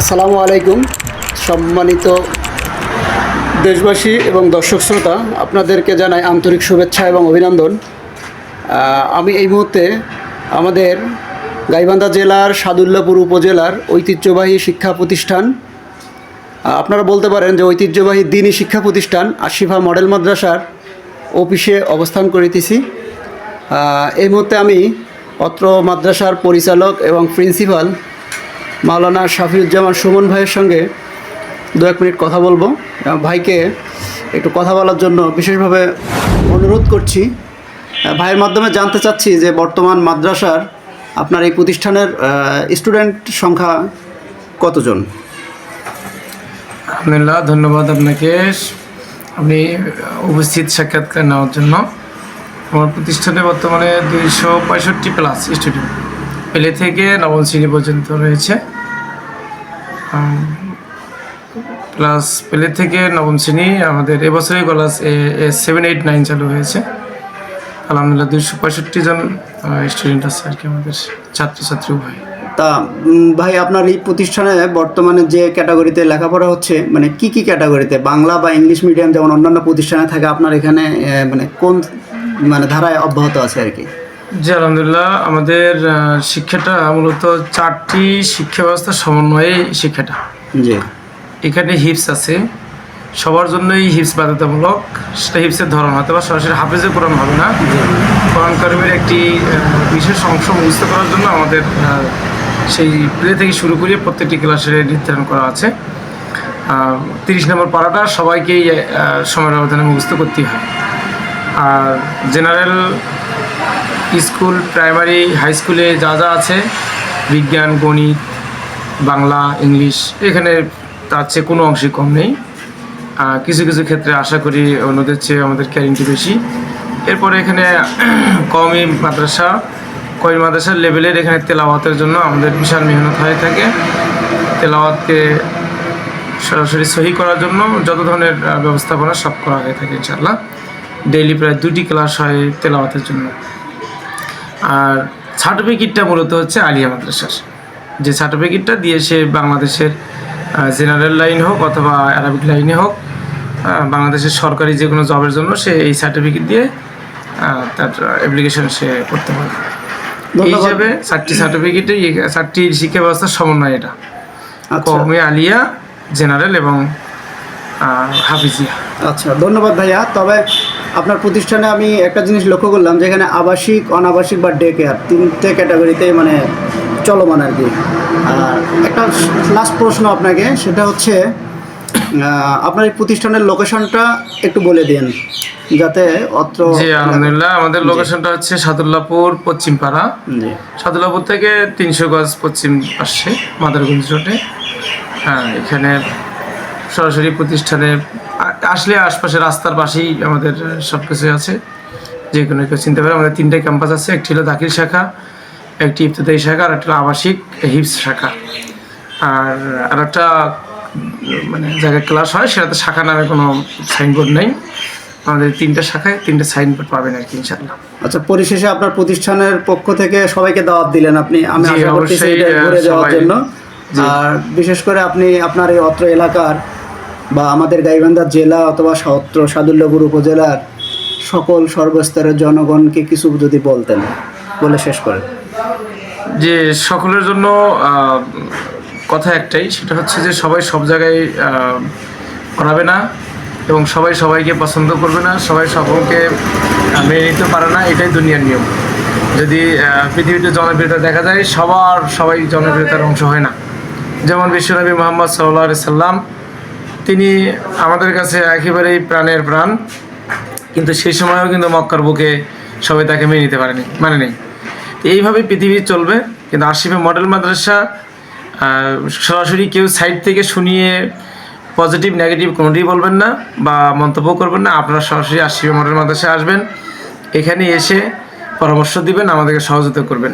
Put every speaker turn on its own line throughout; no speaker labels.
আসসালামু আলাইকুম। সম্মানিত দেশবাসী এবং দর্শক শ্রোতা, আপনাদেরকে জানাই আন্তরিক শুভেচ্ছা এবং অভিনন্দন। আমি এই মুহূর্তে আমাদের গাইবান্ধা জেলার সাদুল্লাপুর উপজেলার ঐতিহ্যবাহী শিক্ষা প্রতিষ্ঠান আপনারা বলতে পারেন যে ঐতিহ্যবাহী দিনী শিক্ষা প্রতিষ্ঠান আশিফা মডেল মাদ্রাসার অফিসে অবস্থান করিতেছি। এই মুহূর্তে আমি অত্র মাদ্রাসার পরিচালক এবং প্রিন্সিপাল মাওলানা শাফিউজ্জামান সুমন ভাইয়ের সঙ্গে দু এক মিনিট কথা বলব। ভাইকে একটু কথা বলার জন্য বিশেষভাবে অনুরোধ করছি। ভাইয়ের মাধ্যমে জানতে চাচ্ছি যে বর্তমান মাদ্রাসার আপনার এই প্রতিষ্ঠানের স্টুডেন্ট সংখ্যা কতজন?
আলহামদুলিল্লাহ, ধন্যবাদ আপনাকে। আপনি উপস্থিত সাক্ষাৎকার নেওয়ার জন্য। আমার প্রতিষ্ঠানে বর্তমানে দুইশো পঁয়ষট্টি প্লাস স্টুডেন্ট পেলে থেকে নবম শ্রেণি পর্যন্ত রয়েছে। প্লাস পেলে থেকে নবম শ্রেণি, আমাদের এবছরই ক্লাস এ সেভেন এইট নাইন চালু হয়েছে। আলহামদুলিল্লাহ দুইশো পঁয়ষট্টি জন স্টুডেন্ট আছে আর কি আমাদের ছাত্রছাত্রী উভয়।
তা ভাই আপনার এই প্রতিষ্ঠানে বর্তমানে যে ক্যাটাগরিতে লেখাপড়া হচ্ছে মানে কি কি ক্যাটাগরিতে? বাংলা বা ইংলিশ মিডিয়াম যেমন অন্যান্য প্রতিষ্ঠানে থাকে, আপনার এখানে মানে কোন মানে ধারায় অব্যাহত আছে আর কি?
জি আলহামদুলিল্লাহ। আমাদের শিক্ষাটা মূলত চারটি শিক্ষা ব্যবস্থার সমন্বয়ে শিক্ষাটা।
জি।
এখানে হিপস আছে। সবার জন্যই হিপস বাধ্যতামূলক। সেটা হিপসের ধরন হয়তো বা সরাসরি হাফেজে কোরআন হবে না। কোরআন করিমের একটি বিশেষ অংশ মুখস্থ করার জন্য আমাদের সেই প্লে থেকে শুরু করে প্রত্যেকটি ক্লাসে নির্ধারণ করা আছে। তিরিশ নম্বর পাড়াটা সবাইকেই সময়ের ব্যবধানে মুখস্থ করতেই হয়। আর জেনারেল স্কুল, প্রাইমারি, হাই স্কুলে যা যা আছে, বিজ্ঞান, গণিত, বাংলা, ইংলিশ, এখানে তার চেয়ে কোনো অংশে কম নেই। কিছু কিছু ক্ষেত্রে আশা করি অন্যদের চেয়ে আমাদের ক্যারিংটি বেশি। এরপরে এখানে কমই মাদ্রাসা কমি মাদ্রাসার লেভেলের এখানে তেলাওয়াতের জন্য আমাদের বিশাল মেহনত হয়ে থাকে। তেলাওয়াতকে সরাসরি সহি করার জন্য যত ধরনের ব্যবস্থাপনা সব করা হয়ে থাকে ইনশাল্লাহ ডেইলি প্রায় দুটি ক্লাস হয় তেলাওয়াতের জন্য। আর সার্টিফিকেটটা মূলত হচ্ছে আলিয়া মাদ্রাসার। যে সার্টিফিকেটটা দিয়ে সে বাংলাদেশের জেনারেল লাইন হোক অথবা অ্যারাবিক লাইনে হোক বাংলাদেশের সরকারি যে কোনো জবের জন্য সে এই সার্টিফিকেট দিয়ে তার অ্যাপ্লিকেশন সে করতে পারে এই। হিসাবে চারটি সার্টিফিকেটে চারটি শিক্ষা ব্যবস্থার সমন্বয় এটা।
আচ্ছা।
কমে আলিয়া জেনারেল এবং হাফিজিয়া।
আচ্ছা ধন্যবাদ ভাইয়া। তবে আপনার প্রতিষ্ঠানে আমি একটা জিনিস লক্ষ্য করলাম যেখানে আবাসিক অনাবাসিক বা ডে কেয়ার তিনটে ক্যাটাগরিতে মানে চলমান আর কি। আর একটা লাস্ট প্রশ্ন আপনাকে সেটা হচ্ছে আপনার এই প্রতিষ্ঠানের লোকেশনটা একটু বলে দিন যাতে অত্র
জি আলহামদুলিল্লাহ। আমাদের লোকেশনটা হচ্ছে সাদুল্লাপুর পশ্চিমপাড়া।
জি।
সাদুল্লাপুর থেকে তিনশো গজ পশ্চিম পাশে মাদারগঞ্জ রোডে। হ্যাঁ এখানে সরাসরি প্রতিষ্ঠানে আ- আসলে আশপাশে রাস্তার পাশেই আমাদের সব কিছু আছে। যে কোনো কেউ চিনতে পারে। আমাদের তিনটে ক্যাম্পাস আছে। একটি হলো দাখিল শাখা একটি ইফতেদায়ী শাখা আর একটা আবাসিক হিপস শাখা। আর আর একটা মানে জায়গায় ক্লাস হয় সেটাতে শাখা নামে কোনো সাইনবোর্ড নেই। আমাদের তিনটা শাখায় তিনটে সাইনবোর্ড পাবেন আর কি ইনশাল্লাহ
আচ্ছা পরিশেষে আপনার প্রতিষ্ঠানের পক্ষ থেকে সবাইকে দাওয়াত দিলেন আপনি। আমি আশা করতেছি ঘুরে যাওয়ার জন্য। আর বিশেষ করে আপনি আপনার এই অত্র এলাকার বা আমাদের গাইবান্ধা জেলা অথবা সত্র সাদুল্যপুর উপজেলার সকল সর্বস্তরের জনগণকে কিছু যদি বলতেন, বলে শেষ করেন।
যে সকলের জন্য কথা একটাই, সেটা হচ্ছে যে সবাই সব জায়গায় করাবে না এবং সবাই সবাইকে পছন্দ করবে না, সবাই সকলকে মেনে নিতে পারে না, এটাই দুনিয়ার নিয়ম। যদি পৃথিবীতে জনপ্রিয়তা দেখা যায়, সবার সবাই জনপ্রিয়তার অংশ হয় না। যেমন বিশ্বনবী মোহাম্মদ সাল্লাহ সাল্লাম তিনি আমাদের কাছে একেবারেই প্রাণের প্রাণ। কিন্তু সেই সময়ও কিন্তু মক্কার বুকে সবাই তাকে মেনে নিতে পারেনি মানে নেই এইভাবে পৃথিবী চলবে। কিন্তু আশিফে মডেল মাদ্রাসা সরাসরি কেউ সাইড থেকে শুনিয়ে পজিটিভ, নেগেটিভ কোনোটিই বলবেন না বা মন্তব্য করবেন না। আপনারা সরাসরি আশিফে মডেল মাদ্রাসায় আসবেন। এখানে এসে পরামর্শ দিবেন, আমাদেরকে সহযোগিতা করবেন।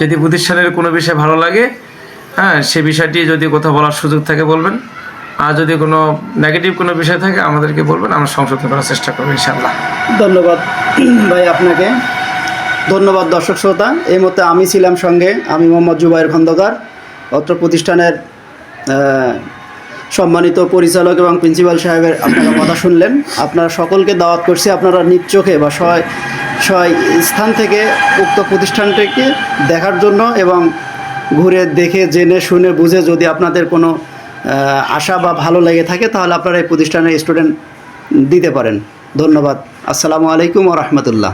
যদি প্রতিষ্ঠানের কোনো বিষয় ভালো লাগে হ্যাঁ সে বিষয়টি যদি কোথাও বলার সুযোগ থাকে বলবেন। আর যদি কোনো নেগেটিভ কোনো বিষয় থাকে, আমাদেরকে বলবেন, আমরা সংশোধন করার চেষ্টা করব ইনশাল্লাহ
ধন্যবাদ ভাই আপনাকে। ধন্যবাদ দর্শক শ্রোতা। এই মুহূর্তে আমি ছিলাম সঙ্গে, আমি মোহাম্মদ জুবাইর খন্দকার, অত্র প্রতিষ্ঠানের সম্মানিত পরিচালক এবং প্রিন্সিপাল সাহেবের আপনারা কথা শুনলেন। আপনারা সকলকে দাওয়াত করছি, আপনারা নিজ চোখে বা সয় সয় স্থান থেকে উক্ত প্রতিষ্ঠানটিকে দেখার জন্য এবং ঘুরে দেখে, জেনে, শুনে, বুঝে যদি আপনাদের কোনো আশা বা ভালো লেগে থাকে, তাহলে আপনারা এই প্রতিষ্ঠানের স্টুডেন্ট দিতে পারেন। ধন্যবাদ। আসসালামু আলাইকুম ও রহমতুল্লাহ।